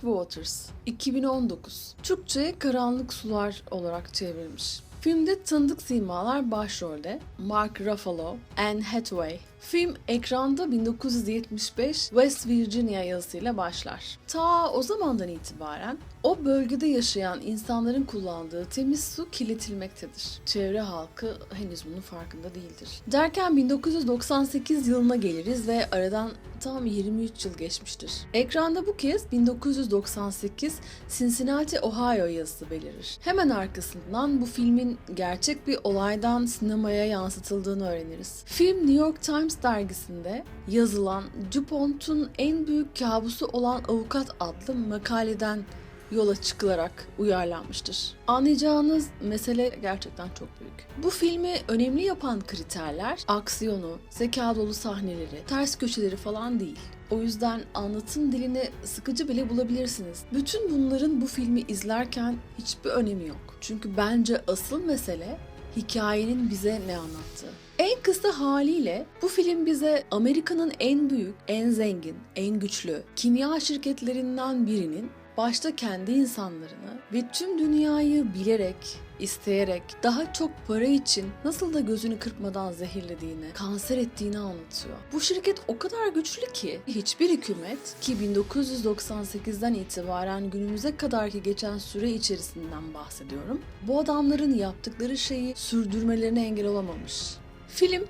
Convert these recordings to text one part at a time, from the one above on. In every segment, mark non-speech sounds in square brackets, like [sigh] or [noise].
Waters 2019 Türkçe Karanlık Sular olarak çevrilmiş. Filmde tanıdık simalar başrolde Mark Ruffalo, Anne Hathaway. Film ekranda 1975 West Virginia yazısıyla başlar. Ta o zamandan itibaren o bölgede yaşayan insanların kullandığı temiz su kirletilmektedir. Çevre halkı henüz bunun farkında değildir. Derken 1998 yılına geliriz ve aradan tam 23 yıl geçmiştir. Ekranda bu kez 1998 Cincinnati, Ohio yazısı belirir. Hemen arkasından bu filmin gerçek bir olaydan sinemaya yansıtıldığını öğreniriz. Film New York Times dergisinde yazılan DuPont'un en büyük kabusu olan avukat adlı makaleden yola çıkılarak uyarlanmıştır. Anlayacağınız mesele gerçekten çok büyük. Bu filmi önemli yapan kriterler aksiyonu, zeka dolu sahneleri, ters köşeleri falan değil. O yüzden anlatım dilini sıkıcı bile bulabilirsiniz. Bütün bunların bu filmi izlerken hiçbir önemi yok. Çünkü bence asıl mesele hikayenin bize ne anlattığı. En kısa haliyle bu film bize Amerika'nın en büyük, en zengin, en güçlü kimya şirketlerinden birinin başta kendi insanlarını ve tüm dünyayı bilerek, isteyerek, daha çok para için nasıl da gözünü kırpmadan zehirlediğini, kanser ettiğini anlatıyor. Bu şirket o kadar güçlü ki hiçbir hükümet ki 1998'den itibaren günümüze kadarki geçen süre içerisinden bahsediyorum. Bu adamların yaptıkları şeyi sürdürmelerine engel olamamış. Film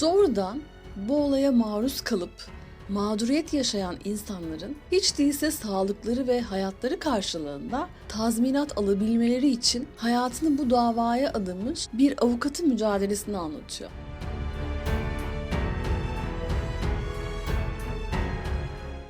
doğrudan bu olaya maruz kalıp mağduriyet yaşayan insanların hiç değilse sağlıkları ve hayatları karşılığında tazminat alabilmeleri için hayatını bu davaya adamış bir avukatın mücadelesini anlatıyor.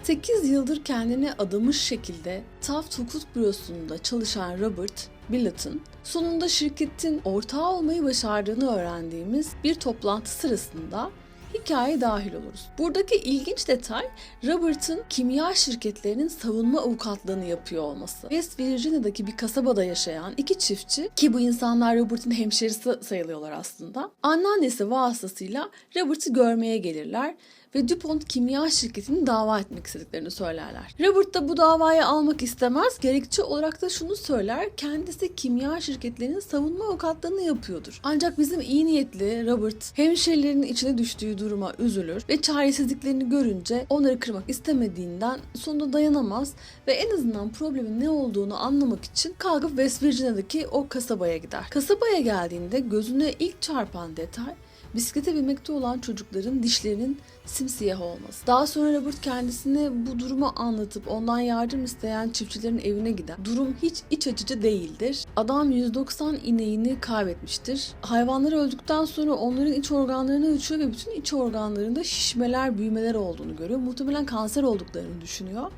Sekiz yıldır kendini adamış şekilde Taft Hukuk Bürosu'nda çalışan Robert Billot'ın sonunda şirketin ortağı olmayı başardığını öğrendiğimiz bir toplantı sırasında hikaye dahil oluruz. Buradaki ilginç detay Robert'ın kimya şirketlerinin savunma avukatlığını yapıyor olması. West Virginia'daki bir kasabada yaşayan iki çiftçi ki bu insanlar Robert'ın hemşerisi sayılıyorlar aslında. Anneannesi vasıtasıyla Robert'ı görmeye gelirler ve DuPont kimya şirketini dava etmek istediklerini söylerler. Robert da bu davayı almak istemez. Gerekçe olarak da şunu söyler. Kendisi kimya şirketlerinin savunma avukatlığını yapıyordur. Ancak bizim iyi niyetli Robert hemşerilerinin içine düştüğü duruma üzülür ve çaresizliklerini görünce onları kırmak istemediğinden sonunda dayanamaz ve en azından problemin ne olduğunu anlamak için kalkıp West Virginia'daki o kasabaya gider. Kasabaya geldiğinde gözüne ilk çarpan detay bisiklete binmekte olan çocukların dişlerinin simsiyah olması. Daha sonra Robert kendisine bu durumu anlatıp ondan yardım isteyen çiftçilerin evine gider. Durum hiç iç açıcı değildir. Adam 190 ineğini kaybetmiştir. Hayvanlar öldükten sonra onların iç organlarını ölçüyor ve bütün iç organlarında şişmeler, büyümeler olduğunu görüyor. Muhtemelen kanser olduklarını düşünüyor.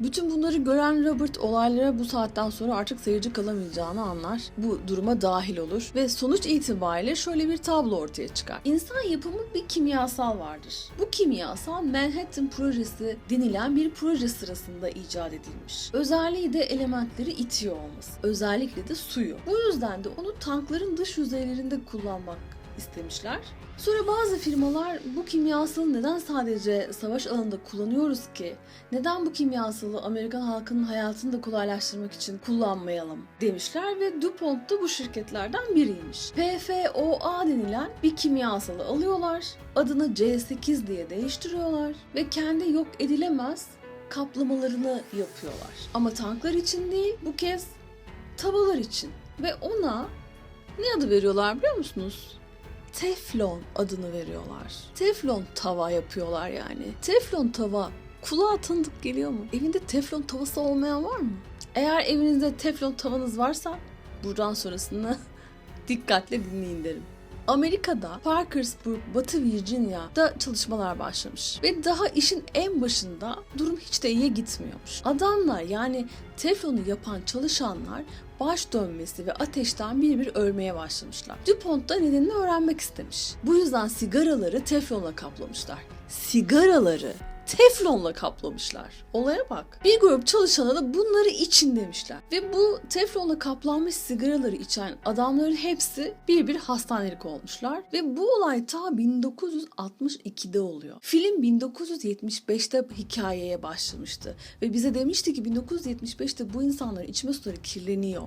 Bütün bunları gören Robert olaylara bu saatten sonra artık seyirci kalamayacağını anlar. Bu duruma dahil olur ve sonuç itibariyle şöyle bir tablo ortaya çıkar. İnsan yapımı bir kimyasal vardır. Bu kimyasal Manhattan projesi denilen bir proje sırasında icat edilmiş. Özelliği de elementleri itiyor olması. Özellikle de suyu. Bu yüzden de onu tankların dış yüzeylerinde kullanmak istemişler. Sonra bazı firmalar bu kimyasalı neden sadece savaş alanında kullanıyoruz ki? Neden bu kimyasalı Amerikan halkının hayatını da kolaylaştırmak için kullanmayalım demişler ve DuPont da bu şirketlerden biriymiş. PFOA denilen bir kimyasalı alıyorlar, adını C8 diye değiştiriyorlar ve kendi yok edilemez kaplamalarını yapıyorlar. Ama tanklar için değil, bu kez tavalar için. Ve ona ne adı veriyorlar biliyor musunuz? Teflon adını veriyorlar. Teflon tava yapıyorlar yani. Teflon tava kulağa tanıdık geliyor mu? Evinde teflon tavası olmayan var mı? Eğer evinizde teflon tavanız varsa buradan sonrasını [laughs] dikkatle dinleyin derim. Amerika'da Parkersburg, Batı Virginia'da çalışmalar başlamış. Ve daha işin en başında durum hiç de iyiye gitmiyormuş. Adamlar yani teflonu yapan çalışanlar baş dönmesi ve ateşten bir bir ölmeye başlamışlar. DuPont da nedenini öğrenmek istemiş. Bu yüzden sigaraları teflonla kaplamışlar. Sigaraları teflonla kaplamışlar. Olaya bak. Bir grup çalışana da bunları için demişler. Ve bu teflonla kaplanmış sigaraları içen adamların hepsi bir bir hastanelik olmuşlar. Ve bu olay ta 1962'de oluyor. Film 1975'te hikayeye başlamıştı. Ve bize demişti ki 1975'te bu insanların içme suları kirleniyor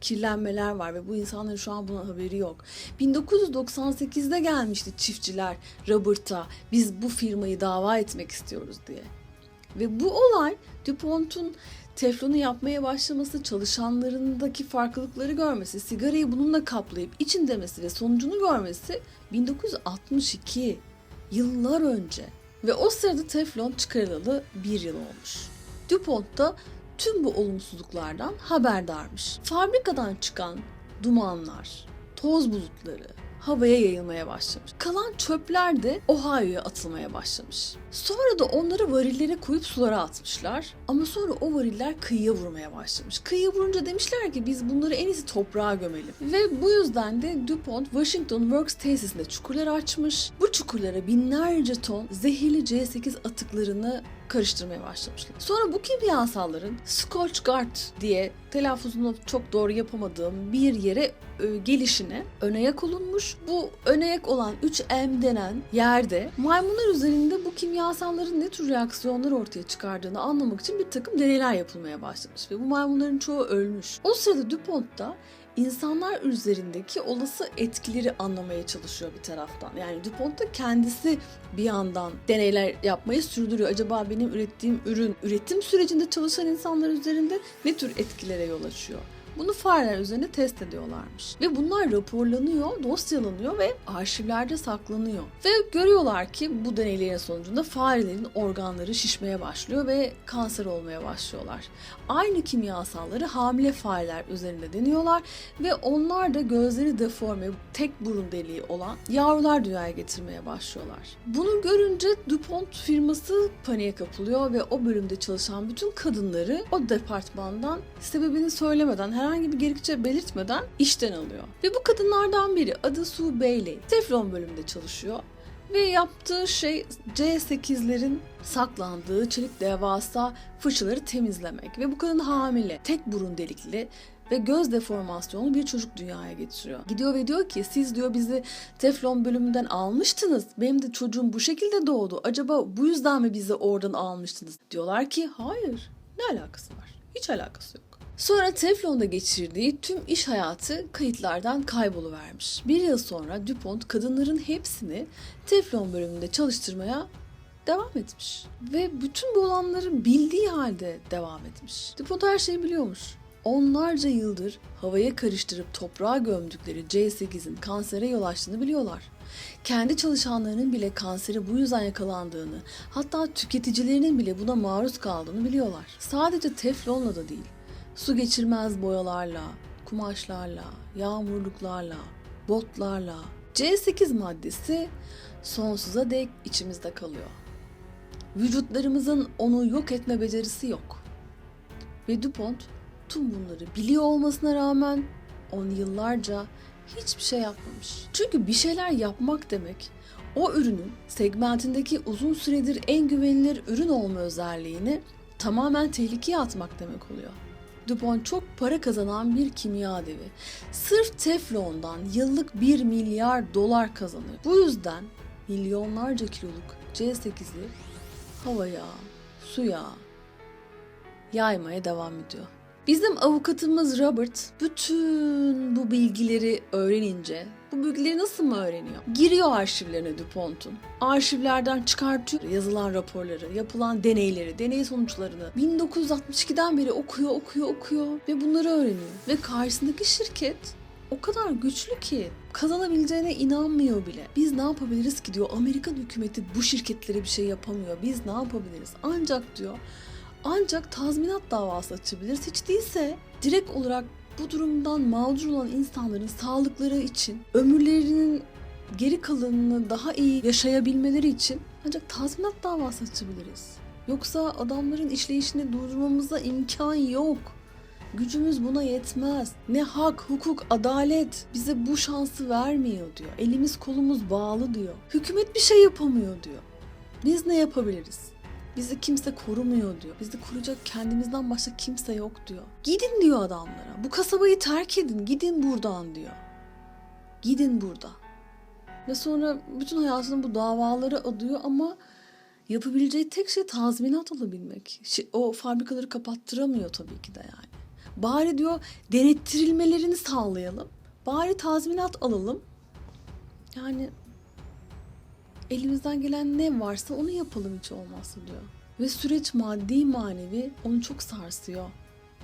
kirlenmeler var ve bu insanların şu an buna haberi yok. 1998'de gelmişti çiftçiler Robert'a biz bu firmayı dava etmek istiyoruz diye. Ve bu olay DuPont'un teflonu yapmaya başlaması, çalışanlarındaki farklılıkları görmesi, sigarayı bununla kaplayıp için demesi ve sonucunu görmesi 1962 yıllar önce. Ve o sırada teflon çıkarılalı bir yıl olmuş. DuPont da tüm bu olumsuzluklardan haberdarmış. Fabrikadan çıkan dumanlar, toz bulutları havaya yayılmaya başlamış. Kalan çöpler de Ohio'ya atılmaya başlamış. Sonra da onları varillere koyup sulara atmışlar. Ama sonra o variller kıyıya vurmaya başlamış. Kıyıya vurunca demişler ki biz bunları en iyisi toprağa gömelim. Ve bu yüzden de DuPont Washington Works tesisinde çukurlar açmış. Bu çukurlara binlerce ton zehirli C8 atıklarını karıştırmaya başlamışlar. Sonra bu kimyasalların Scotchgard diye telaffuzunu çok doğru yapamadığım bir yere e, gelişine önayak olunmuş. Bu önayak olan 3M denen yerde maymunlar üzerinde bu kimyasalların ne tür reaksiyonlar ortaya çıkardığını anlamak için bir takım deneyler yapılmaya başlamış ve bu maymunların çoğu ölmüş. O sırada DuPont da insanlar üzerindeki olası etkileri anlamaya çalışıyor bir taraftan. Yani DuPont da kendisi bir yandan deneyler yapmayı sürdürüyor. Acaba benim ürettiğim ürün üretim sürecinde çalışan insanlar üzerinde ne tür etkilere yol açıyor? Bunu fareler üzerinde test ediyorlarmış. Ve bunlar raporlanıyor, dosyalanıyor ve arşivlerde saklanıyor. Ve görüyorlar ki bu deneylerin sonucunda farelerin organları şişmeye başlıyor ve kanser olmaya başlıyorlar. Aynı kimyasalları hamile fareler üzerinde deniyorlar ve onlar da gözleri deforme, tek burun deliği olan yavrular dünyaya getirmeye başlıyorlar. Bunu görünce DuPont firması paniğe kapılıyor ve o bölümde çalışan bütün kadınları o departmandan sebebini söylemeden, herhangi bir gerekçe belirtmeden işten alıyor. Ve bu kadınlardan biri adı Sue Bailey. Teflon bölümünde çalışıyor. Ve yaptığı şey C8'lerin saklandığı çelik devasa fıçıları temizlemek. Ve bu kadın hamile, tek burun delikli ve göz deformasyonlu bir çocuk dünyaya getiriyor. Gidiyor ve diyor ki siz diyor bizi teflon bölümünden almıştınız. Benim de çocuğum bu şekilde doğdu. Acaba bu yüzden mi bizi oradan almıştınız? Diyorlar ki hayır. Ne alakası var? Hiç alakası yok. Sonra Teflon'da geçirdiği tüm iş hayatı kayıtlardan kayboluvermiş. Bir yıl sonra DuPont kadınların hepsini Teflon bölümünde çalıştırmaya devam etmiş. Ve bütün bu olanları bildiği halde devam etmiş. DuPont her şeyi biliyormuş. Onlarca yıldır havaya karıştırıp toprağa gömdükleri C8'in kansere yol açtığını biliyorlar. Kendi çalışanlarının bile kansere bu yüzden yakalandığını, hatta tüketicilerinin bile buna maruz kaldığını biliyorlar. Sadece teflonla da değil, su geçirmez boyalarla, kumaşlarla, yağmurluklarla, botlarla C8 maddesi sonsuza dek içimizde kalıyor. Vücutlarımızın onu yok etme becerisi yok. Ve DuPont tüm bunları biliyor olmasına rağmen on yıllarca hiçbir şey yapmamış. Çünkü bir şeyler yapmak demek o ürünün segmentindeki uzun süredir en güvenilir ürün olma özelliğini tamamen tehlikeye atmak demek oluyor. DuPont çok para kazanan bir kimya devi. Sırf teflondan yıllık 1 milyar dolar kazanıyor. Bu yüzden milyonlarca kiloluk C8'i havaya, suya yaymaya devam ediyor. Bizim avukatımız Robert bütün bu bilgileri öğrenince bu bilgileri nasıl mı öğreniyor? Giriyor arşivlerine DuPont'un. Arşivlerden çıkartıyor yazılan raporları, yapılan deneyleri, deney sonuçlarını. 1962'den beri okuyor, okuyor, okuyor ve bunları öğreniyor. Ve karşısındaki şirket o kadar güçlü ki kazanabileceğine inanmıyor bile. Biz ne yapabiliriz ki diyor. Amerikan hükümeti bu şirketlere bir şey yapamıyor. Biz ne yapabiliriz? Ancak diyor ancak tazminat davası açabiliriz. Hiç değilse direkt olarak bu durumdan mağdur olan insanların sağlıkları için, ömürlerinin geri kalanını daha iyi yaşayabilmeleri için ancak tazminat davası açabiliriz. Yoksa adamların işleyişini durdurmamıza imkan yok. Gücümüz buna yetmez. Ne hak, hukuk, adalet bize bu şansı vermiyor diyor. Elimiz kolumuz bağlı diyor. Hükümet bir şey yapamıyor diyor. Biz ne yapabiliriz? Bizi kimse korumuyor diyor. Bizi koruyacak kendimizden başka kimse yok diyor. Gidin diyor adamlara. Bu kasabayı terk edin. Gidin buradan diyor. Gidin burada. Ve sonra bütün hayatını bu davalara adıyor ama yapabileceği tek şey tazminat alabilmek. Şi- O fabrikaları kapattıramıyor tabii ki de yani. Bari diyor denettirilmelerini sağlayalım. Bari tazminat alalım. Yani elimizden gelen ne varsa onu yapalım hiç olmazsa diyor. Ve süreç maddi manevi onu çok sarsıyor.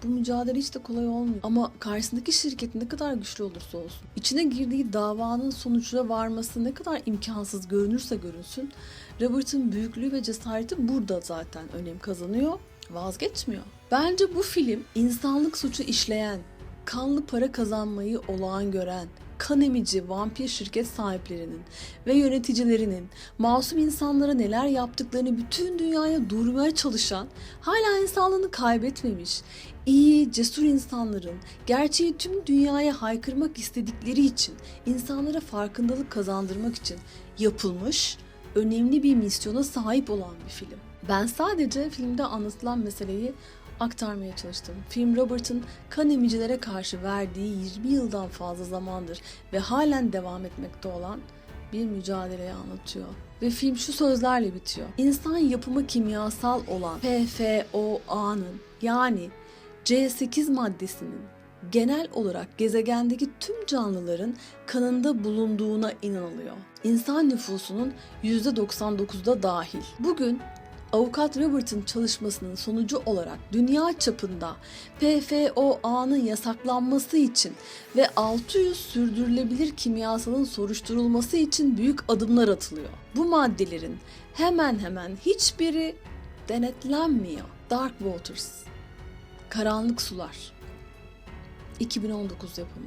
Bu mücadele hiç de kolay olmuyor. Ama karşısındaki şirket ne kadar güçlü olursa olsun, içine girdiği davanın sonucuna varması ne kadar imkansız görünürse görünsün, Robert'ın büyüklüğü ve cesareti burada zaten önem kazanıyor, vazgeçmiyor. Bence bu film insanlık suçu işleyen, kanlı para kazanmayı olağan gören, kan emici vampir şirket sahiplerinin ve yöneticilerinin masum insanlara neler yaptıklarını bütün dünyaya duyurmaya çalışan, hala insanlığını kaybetmemiş, iyi, cesur insanların gerçeği tüm dünyaya haykırmak istedikleri için, insanlara farkındalık kazandırmak için yapılmış önemli bir misyona sahip olan bir film. Ben sadece filmde anlatılan meseleyi aktarmaya çalıştım. Film Robert'ın kan emicilere karşı verdiği 20 yıldan fazla zamandır ve halen devam etmekte olan bir mücadeleyi anlatıyor. Ve film şu sözlerle bitiyor. İnsan yapımı kimyasal olan PFOA'nın yani C8 maddesinin genel olarak gezegendeki tüm canlıların kanında bulunduğuna inanılıyor. İnsan nüfusunun %99'da dahil. Bugün Avukat Robert'ın çalışmasının sonucu olarak dünya çapında PFOA'nın yasaklanması için ve 600 sürdürülebilir kimyasalın soruşturulması için büyük adımlar atılıyor. Bu maddelerin hemen hemen hiçbiri denetlenmiyor. Dark Waters Karanlık Sular 2019 yapımı